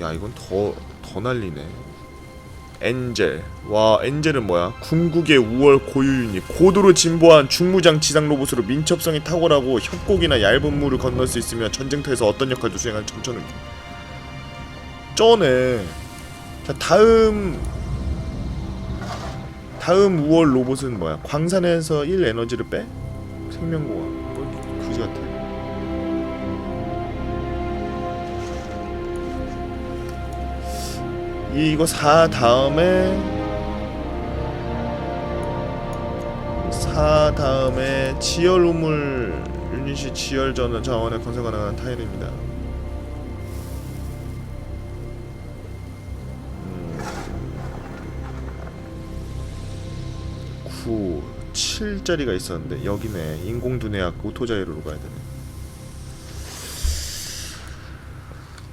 야 이건 더 더 난리네. 엔젤. 와 엔젤은 뭐야? 궁극의 우월 고유 유닛. 고도로 진보한 중무장 지상 로봇으로 민첩성이 탁월하고 협곡이나 얇은 물을 건널 수 있으며 전쟁터에서 어떤 역할도 수행하는 점천은 쩌네. 자 다음 다음 우월 로봇은 뭐야? 광산에서 1 에너지를 빼? 생명공학. 이거 4 다음에 4 다음에 지열 우물 유닛이 지열 전원 자원에 건설 가능한 타일입니다. 음. 9, 7짜리가 있었는데 여기네 인공두뇌학 오토자이로로 가야 되네.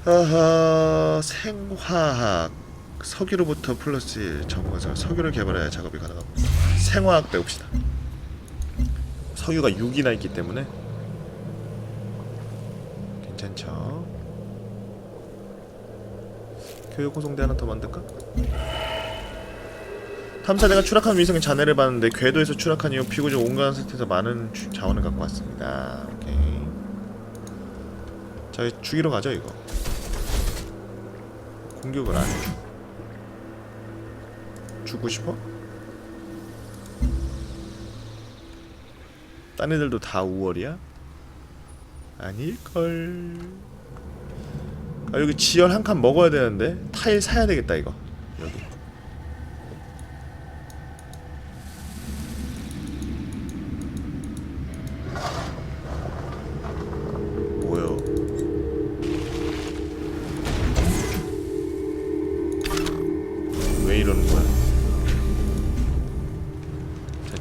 아하 생화학 석유로부터 플러스 1 전문가자 석유를 개발해야 작업이 가능합니다. 생화학 배웁시다. 석유가 6이나 있기 때문에 괜찮죠. 교육 호송대 하나 더 만들까? 탐사대가 추락한 위성의 잔해를 봤는데 궤도에서 추락한 이후 피고적 온갖 상태에서 많은 주- 자원을 갖고 왔습니다. 오케이. 자, 죽이러 가죠 이거. 공격을 안 해. 죽고 싶어? 딴 애들도 다 5월이야? 아닐걸. 아, 여기 지열 한 칸 먹어야 되는데 타일 사야 되겠다 이거. 여기.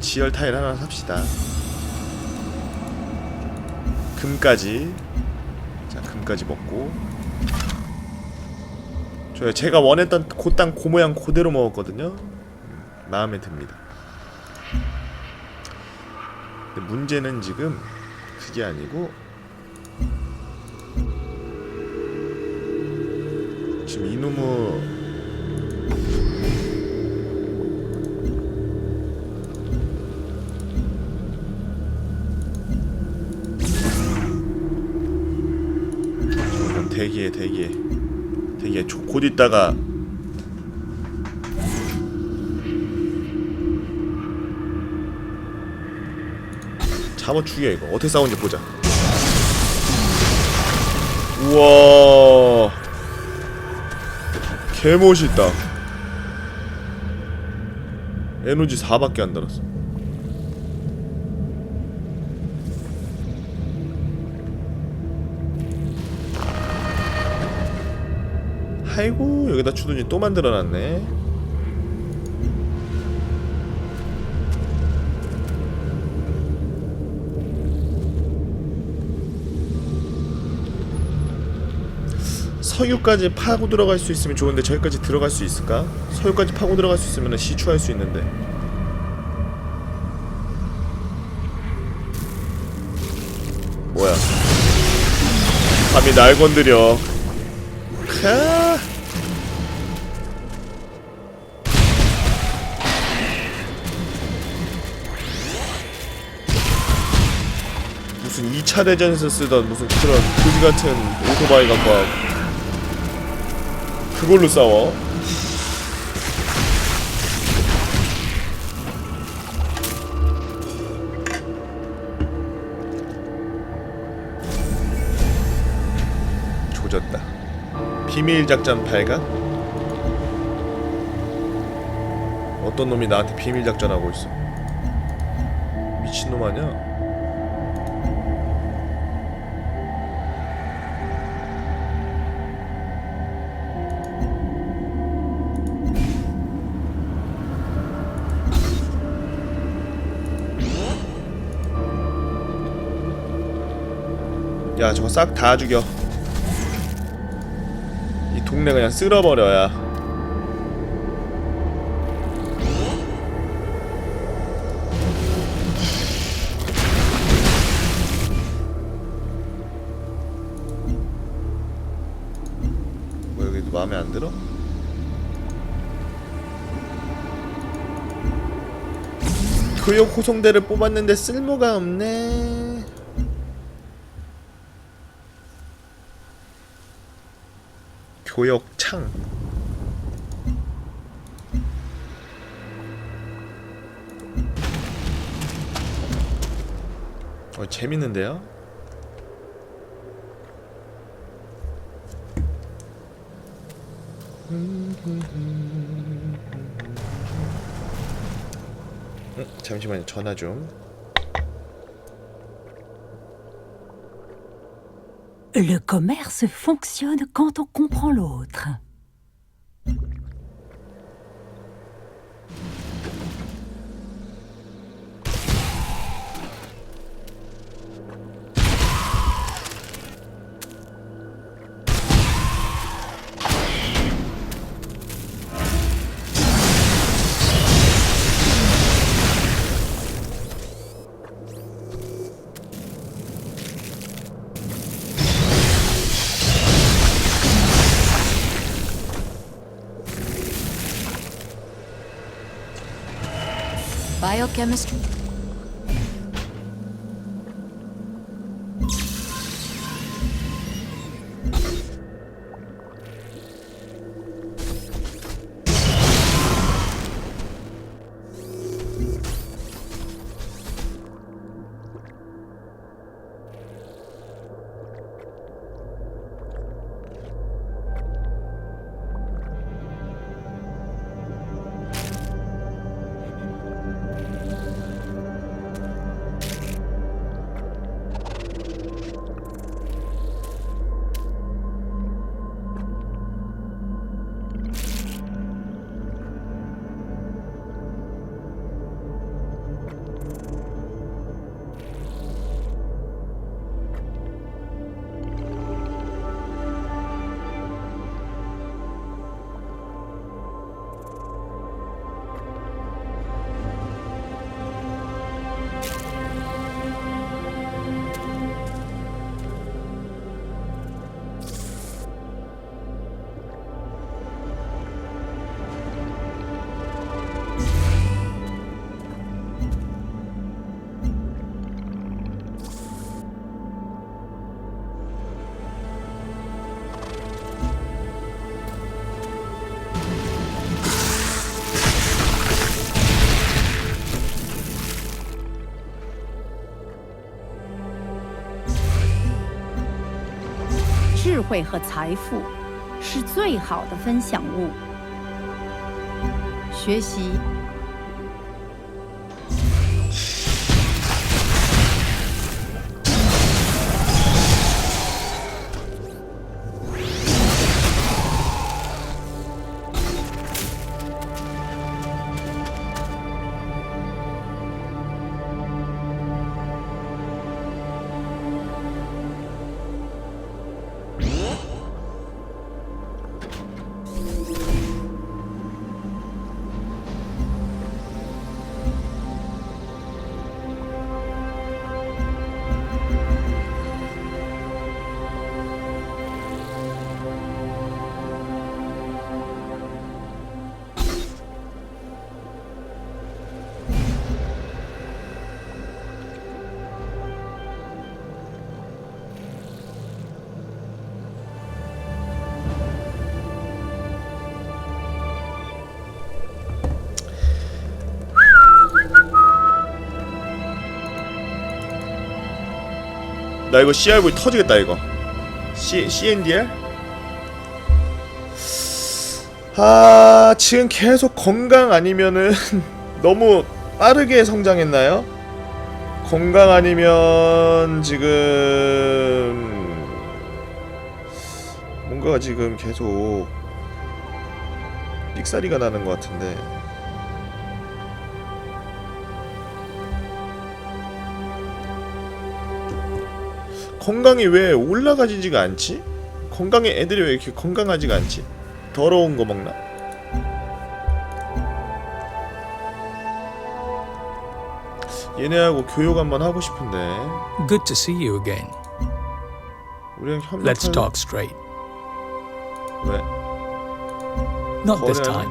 지열 타일 하나 삽시다. 금까지. 자, 금까지 먹고. 좋아요. 제가 원했던 고땅 고 모양 그대로 먹었거든요. 음, 마음에 듭니다. 근데 문제는 지금 그게 아니고 지금 이놈의 있다가 잡아 죽여 이거. 어떻게 싸우는지 보자. 우와. 개멋있다. 에너지 4밖에 안 달았어 아이고 여기다 추더니 또 만들어놨네 서유까지 파고 들어갈 수 있으면 좋은데 저기까지 들어갈 수 있을까? 서유까지 파고 들어갈 수 있으면 시추할 수 있는데 뭐야 감히 날 건드려 캬. 2차 대전에서 쓰던 무슨 그런 그지 같은 오토바이 갖고 와 그걸로 싸워 조졌다 비밀 작전 발각? 어떤 놈이 나한테 비밀 작전하고 있어 미친놈 아니야? 야 저거 싹 다 죽여 이 동네 그냥 쓸어버려야 뭐 여기도 마음에 안 들어? 교역 호송대를 뽑았는데 쓸모가 없네. 교역 창. 어 재밌는데요? 음, 잠시만요 전화 좀. Le commerce fonctionne quand on comprend l'autre. chemistry? 慧和财富是最好的分享物。学习 나 이거 CRV 터지겠다 이거. C CNDR? 아 지금 계속 건강 아니면은 너무 빠르게 성장했나요? 건강 아니면 지금 뭔가 지금 계속 삑사리가 나는 것 같은데 건강이 왜 올라가지지가 않지? 건강에 애들이 왜 이렇게 건강하지가 않지? 더러운 거 먹나? 얘네하고 교육 한번 하고 싶은데 Good to see you again. 우리랑 협력 Let's talk straight. 왜? Not this time.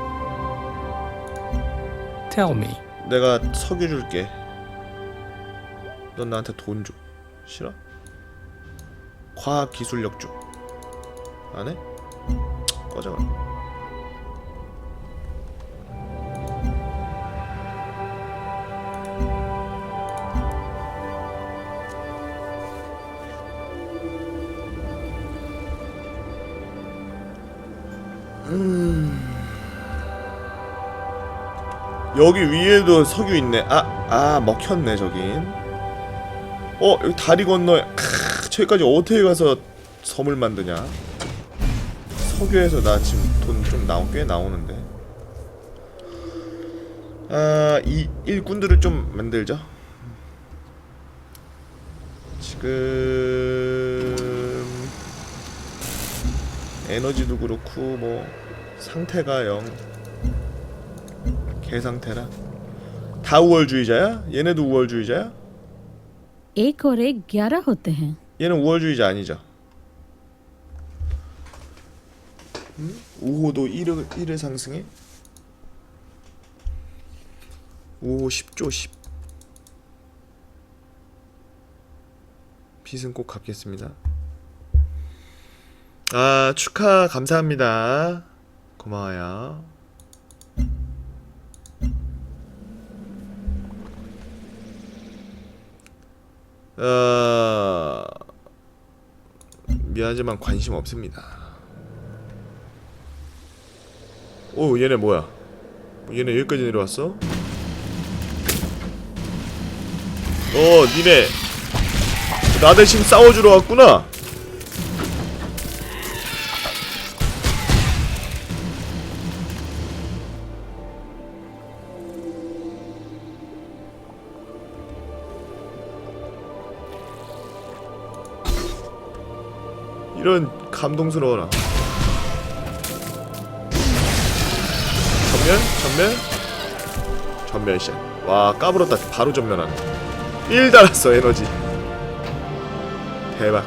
Tell me. 내가 석유 줄게. 넌 나한테 돈 줘. 싫어? 과학 기술력 줘. 안 해? 꺼져 그럼. 여기 위에도 석유 있네. 아, 아 먹혔네 저긴. 어 여기 다리 건너에 크, 저기까지 어떻게 가서 섬을 만드냐? 석유에서 나 지금 돈 좀 나오 꽤 나오는데. 아, 이 일꾼들을 좀 만들자. 지금 에너지도 그렇고 뭐 상태가 영 개상태라. 다 우월주의자야? 얘네도 우월주의자야? एक और एक ग्यारह होते हैं 얘는 우월주의자 아니죠? 음? 우호도 1을, 1을 상승해? 우호 10조 10 빚은 꼭 갚겠습니다 아 축하 감사합니다 고마워요 어... 미안하지만 관심 없습니다. 오 얘네 뭐야? 얘네 여기까지 내려왔어? 어 니네 나 대신 싸워주러 왔구나. 이런 감동스러워라. 전면? 전면? 전면샷. 와 까불었다. 바로 전면하네. 1 달았어 에너지. 대박.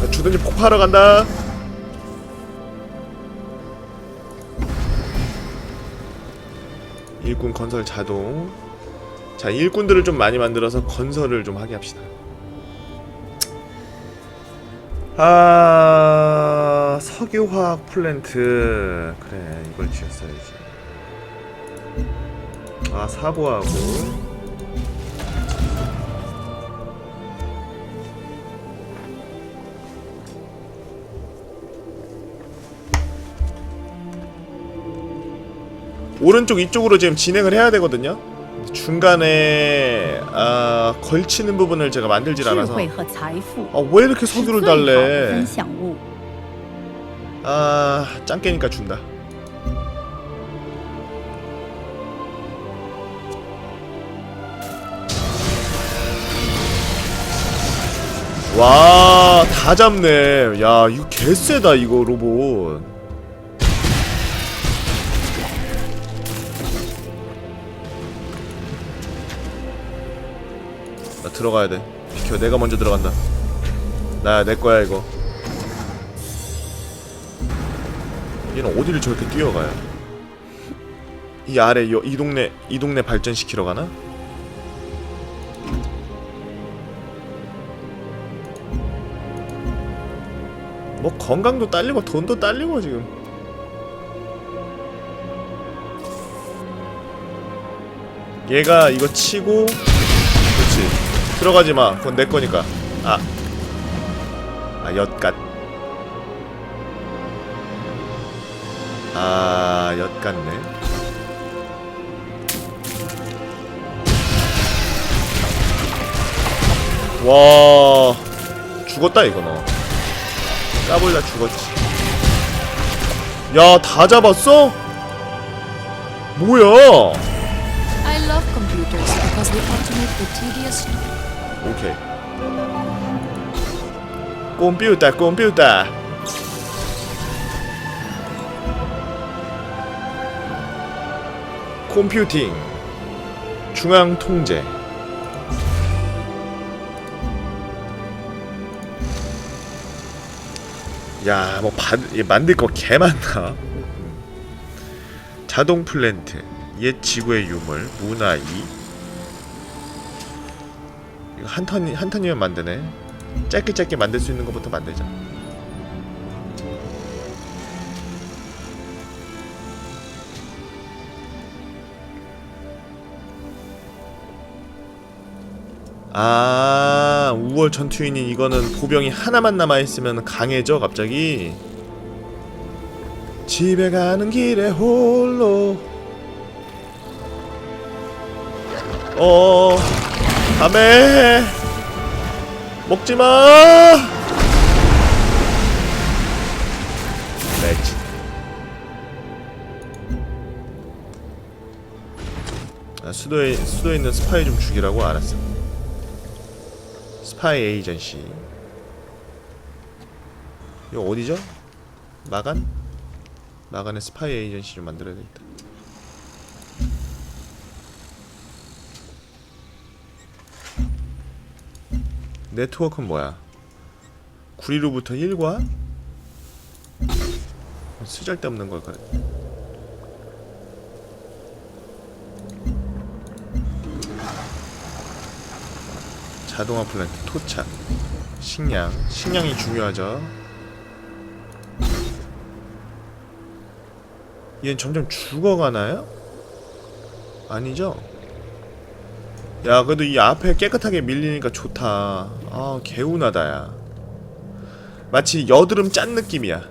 나 주든지 폭파하러 간다. 일꾼 건설 자동. 자 일꾼들을 좀 많이 만들어서 건설을 좀 하게 합시다. 아 석유화학 플랜트. 그래 이걸 지었어야지. 아 사보하고. 오른쪽 이쪽으로 지금 진행을 해야 되거든요. 중간에 아, 걸치는 부분을 제가 만들질 않아서 아, 왜 이렇게 석유를 달래? 아, 짱깨니까 준다. 와, 다 잡네. 야, 이거 개쎄다 이거 로봇. 들어가야 돼. 비켜, 내가 먼저 들어간다. 나, 내 거야, 이거. 얘는 어디를 저렇게 뛰어가요? 이 아래 여, 이 동네 이 동네 발전시키러 가나? 뭐 건강도 딸리고 돈도 딸리고 지금 얘가 이거 치고 그렇지 들어가지 마 그건 내 거니까 아 아, 엿갓. 아, 엿같네. 와, 죽었다 이거 너. 까불다 죽었지. 야, 다 잡았어? 뭐야? I love computers because they automate the tedious 오케이. 꼼비우다, 꼼비우다. 컴퓨팅 중앙 통제 야뭐 만들 거 개 많다. 음. 자동 플랜트, 옛 지구의 유물, 문화 2. 이거 한 턴, 한 턴이면 만드네. 짧게 짧게 만들 수 있는 것부터 만들자. 아, 5월 전투인인 이거는 보병이 하나만 남아 있으면 강해져 갑자기. 집에 가는 길에 홀로. 어, 밤에 먹지 마. 매치. 아, 수도에 수도에 있는 스파이 좀 죽이라고 알았어. 스파이 에이전시. 이거 어디죠? 마간? 마간의 스파이 에이전시 좀 만들어야 되겠다. 네트워크는 뭐야? 구리로부터 1과 쓰잘데없는 걸까? 자동화 플랜트 토착 식량 식량이 중요하죠 얘는 점점 죽어가나요? 아니죠? 야 그래도 이 앞에 깨끗하게 밀리니까 좋다. 아 개운하다 야. 마치 여드름 짠 느낌이야.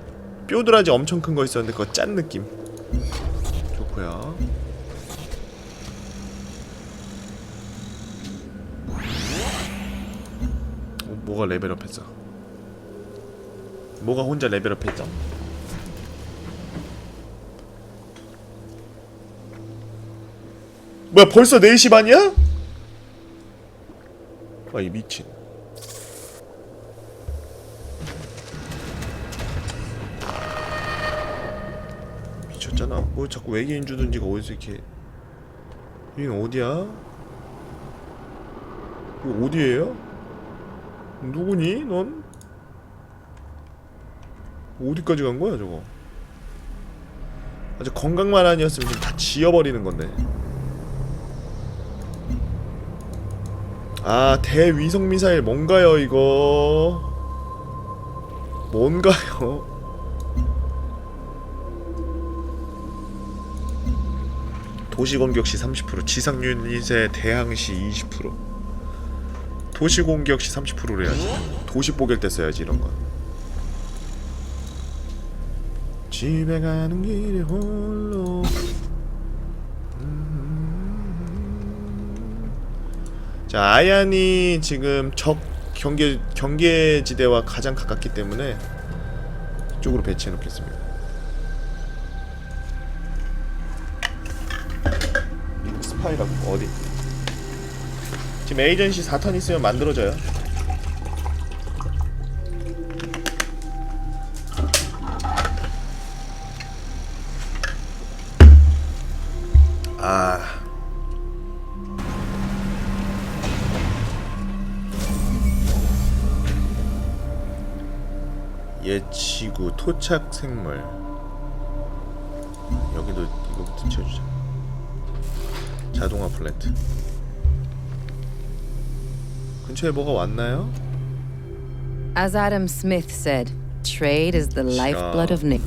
뼈드라지 엄청 큰 거 있었는데 그거 짠 느낌. 좋고요. 어, 뭐가 레벨업했어? 뭐가 혼자 레벨업했죠? 뭐야 벌써 4시 반이야? 아이 미친 미쳤잖아 뭐 자꾸 외계인 주든지가 어디서 이렇게 여긴 어디야? 이거 어디에요? 누구니 넌? 어디까지 간 거야 저거 아주 건강만 아니었으면 지금 다 지워버리는 건데 아 대위성 미사일 뭔가요 이거? 뭔가요? 도시 공격 시 30% 지상 유닛의 대항 시 20% 도시 공격 시 30%를 해야지. 도시 뽀갤 때 써야지 이런 거 집에 가는 길에 홀로 자 아얀이 지금 적 경계 경계지대와 가장 가깝기 때문에 이쪽으로 배치해 놓겠습니다. 스파이라고 어디? 지금 에이전시 4턴 있으면 만들어져요. 토착 생물 여기도 이거부터 채워주자 자동화 플랜트 근처에 뭐가 왔나요? As Adam Smith said, trade is the lifeblood of Nick.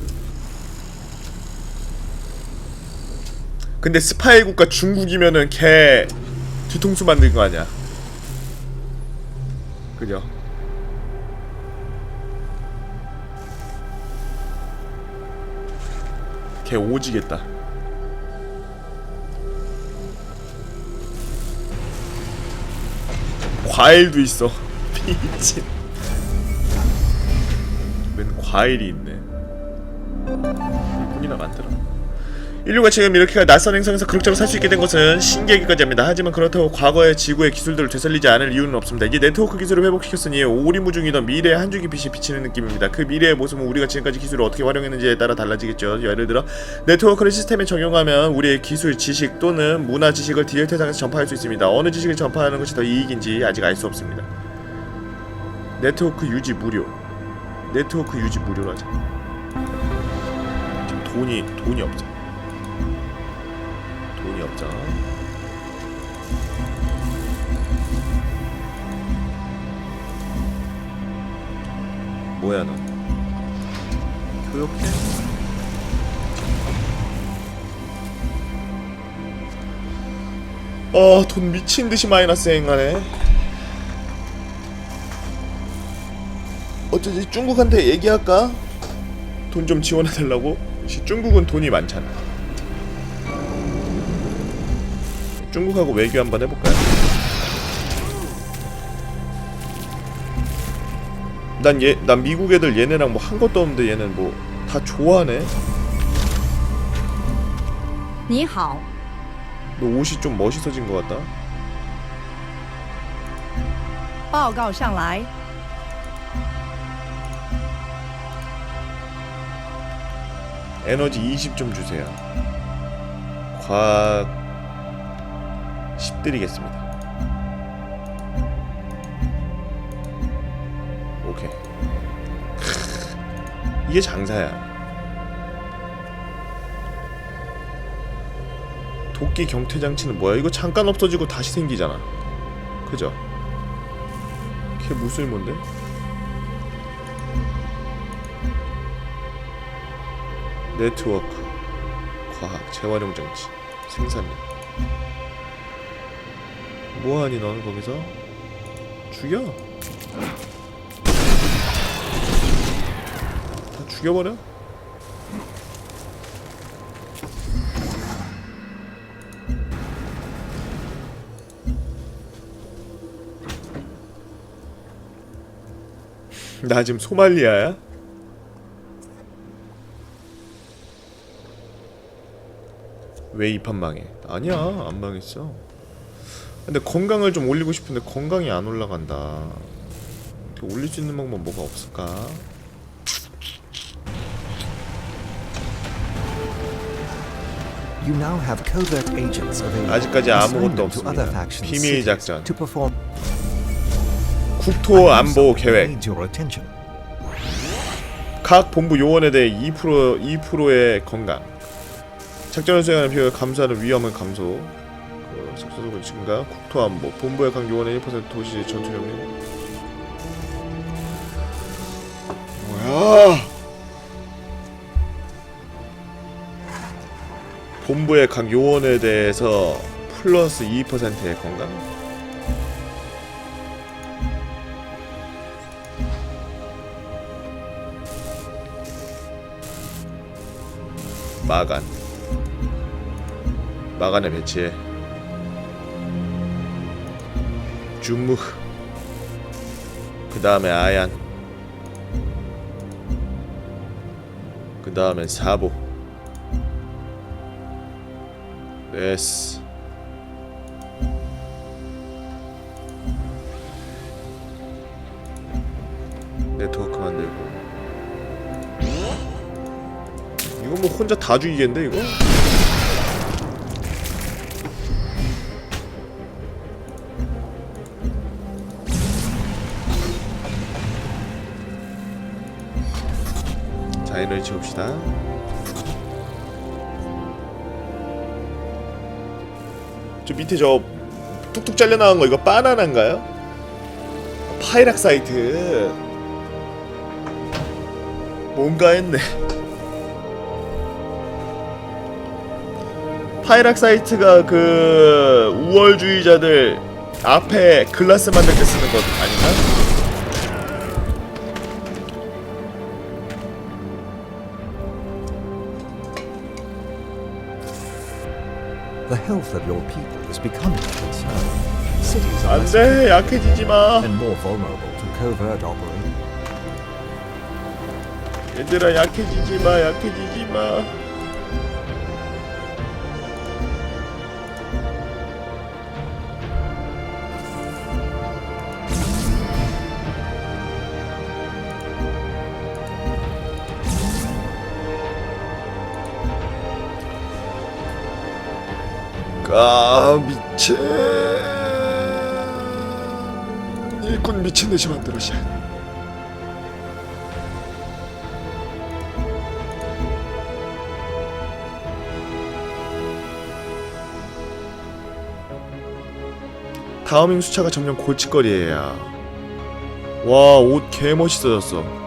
근데 스파이 국가 중국이면은 개 뒤통수 만든 거 아니야 그죠? 개 오지겠다. 과일도 있어. 미친 웬 과일이 있네. 일꾼이나 만들어 인류가 지금 이렇게 낯선 행성에서 그럭저럭 살 수 있게 된 것은 신기하기까지 합니다. 하지만 그렇다고 과거의 지구의 기술들을 되살리지 않을 이유는 없습니다. 이제 네트워크 기술을 회복시켰으니 오리무중이던 미래의 한 줄기 빛이 비치는 느낌입니다. 그 미래의 모습은 우리가 지금까지 기술을 어떻게 활용했는지에 따라 달라지겠죠. 예를 들어 네트워크를 시스템에 적용하면 우리의 기술, 지식 또는 문화 지식을 디지털상에서 전파할 수 있습니다. 어느 지식을 전파하는 것이 더 이익인지 아직 알 수 없습니다. 네트워크 유지 무료 네트워크 유지. 지금 돈이 돈이 없자. 없자. 뭐야 너? 교육해? 아, 돈 미친 듯이 마이너스 행하네. 어쩌지 중국한테 얘기할까? 돈 좀 지원해 달라고? 역시 중국은 돈이 많잖아. 중국하고 외교 한번 해볼까요? 난 얘, 난 미국 애들 얘네랑 뭐 한 것도 없는데 얘는 뭐 다 좋아하네. 你好， 너 옷이 좀 멋있어진 것 같다. 报告上来。 에너지 20 좀 주세요. 과학 10 드리겠습니다. 오케이. 크, 이게 장사야. 도끼 경태 장치는 뭐야? 이거 잠깐 없어지고 다시 생기잖아. 그죠? 걔 무슨 뭔데? 네트워크, 과학, 재활용 장치, 생산력. 뭐하니 너는 거기서? 죽여. 다 죽여버려. 나 지금 소말리아야? 왜 이 판 망해? 아니야 안 망했어 근데 건강을 좀 올리고 싶은데 건강이 안 올라간다 이렇게 올릴 수 있는 방법 뭐가 없을까? 아직까지 아무것도 없습니다. 비밀 작전. 국토 안보 계획. 각 본부 요원에 대해 2% 2%의 건강 작전을 수행하는 비용을 감소하는 위험을 감소 그 작전소금 증가? 국토 안보 본부의 각 요원의 1% 도시 전투 영리 뭐야? 본부의 각 요원에 대해서 플러스 2%의 건강? 마간. 마간에 배치해 주무 그 다음에 아얀. 그 다음엔 사보. 네스. 네트워크 만들고. 이거 뭐 혼자 다 죽이겠는데 이거? 자 에너지 채웁시다 저 밑에 저 뚝뚝 잘려나간 거 이거 바나나인가요? 파이락 사이트 뭔가 했네 파이락 사이트가 그 우월주의자들 앞에 글라스 만들 때 쓰는 것 아닌가? health of your people is becoming a concern. Cities are less 안돼 약해지지 마 and more vulnerable to covert operations. 얘들아 약해지지 마 약해지지 마 아 미친. 일꾼 미친듯이 만들었어. 다음 인수차가 점점 골칫거리에요 와옷 개멋있어졌어.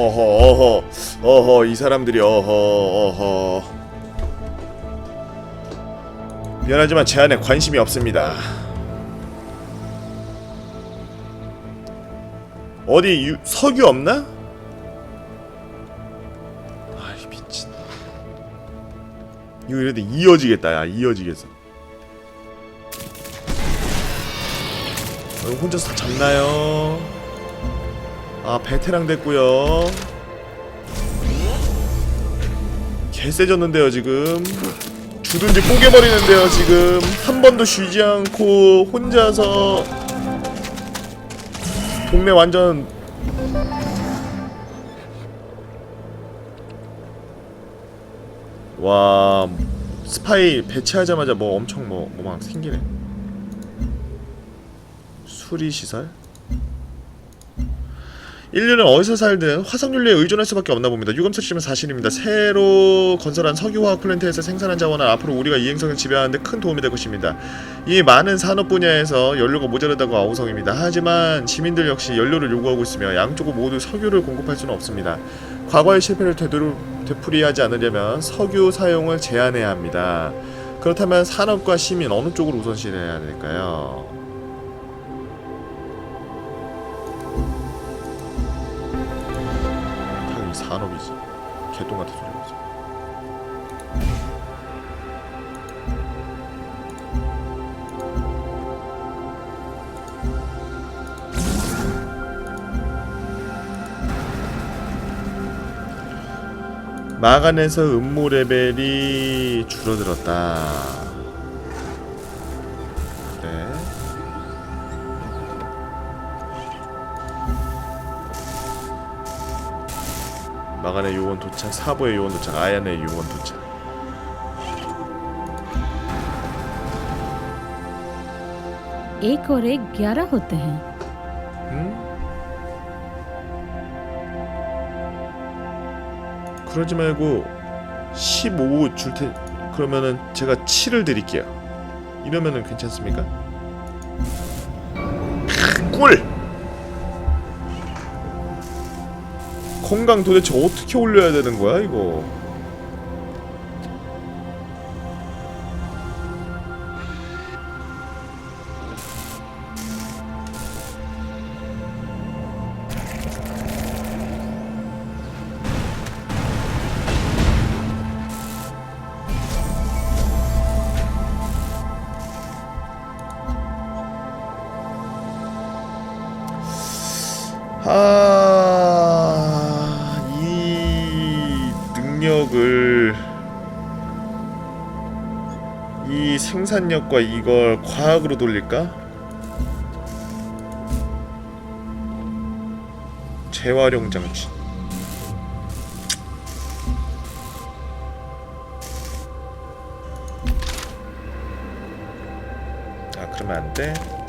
어허 어허 어허 이 사람들이 어허 어허 미안하지만 제 안에 관심이 없습니다 어디 유, 석유 없나? 아이 미친 이거 이래도 이어지겠다 야 이어지겠어 어, 혼자서 다 잡나요? 아 베테랑 됐고요. 개 세졌는데요 지금. 주든지 뽀개버리는데요 지금. 한 번도 쉬지 않고 혼자서 동네 완전 와 스파이 배치하자마자 뭐 엄청 뭐 뭐 막 생기네. 수리시설 인류는 어디서 살든 화석연료에 의존할 수밖에 없나 봅니다. 유감스럽지만 사실입니다. 새로 건설한 석유화학 플랜트에서 생산한 자원은 앞으로 우리가 이행성을 지배하는데 큰 도움이 될 것입니다. 이 많은 산업 분야에서 연료가 모자르다고 아우성입니다. 하지만 시민들 역시 연료를 요구하고 있으며 양쪽은 모두 석유를 공급할 수는 없습니다. 과거의 실패를 되도록 되풀이하지 않으려면 석유 사용을 제한해야 합니다. 그렇다면 산업과 시민 어느 쪽을 우선시해야 될까요? 당연히 산업이지. 개똥 같은 소리가 있어. 마간에서 음모 레벨이 줄어들었다. 마간의 요원 도착, 사보의 요원 도착, 아얀의 요원 도착. एक और एक ग्यारह होते हैं 응? 그러지 말고 15 줄 테. 그러면은 제가 7을 드릴게요. 이러면은 괜찮습니까? 크, 꿀. 건강 도대체 어떻게 올려야 되는 거야 이거? 능력을 이 생산력과 이걸 과학으로 돌릴까? 재활용 장치. 아, 그러면 안 돼.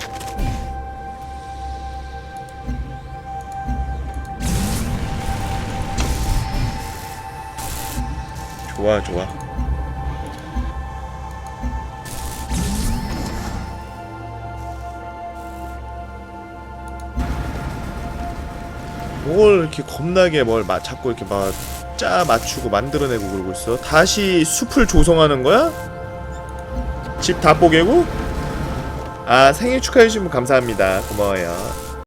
좋아 좋아 뭘 이렇게 겁나게 뭘 마, 자꾸 이렇게 막 짜 맞추고 만들어내고 그러고 있어 다시 숲을 조성하는 거야? 집 다 뽀개고? 아 생일 축하해주시면 감사합니다 고마워요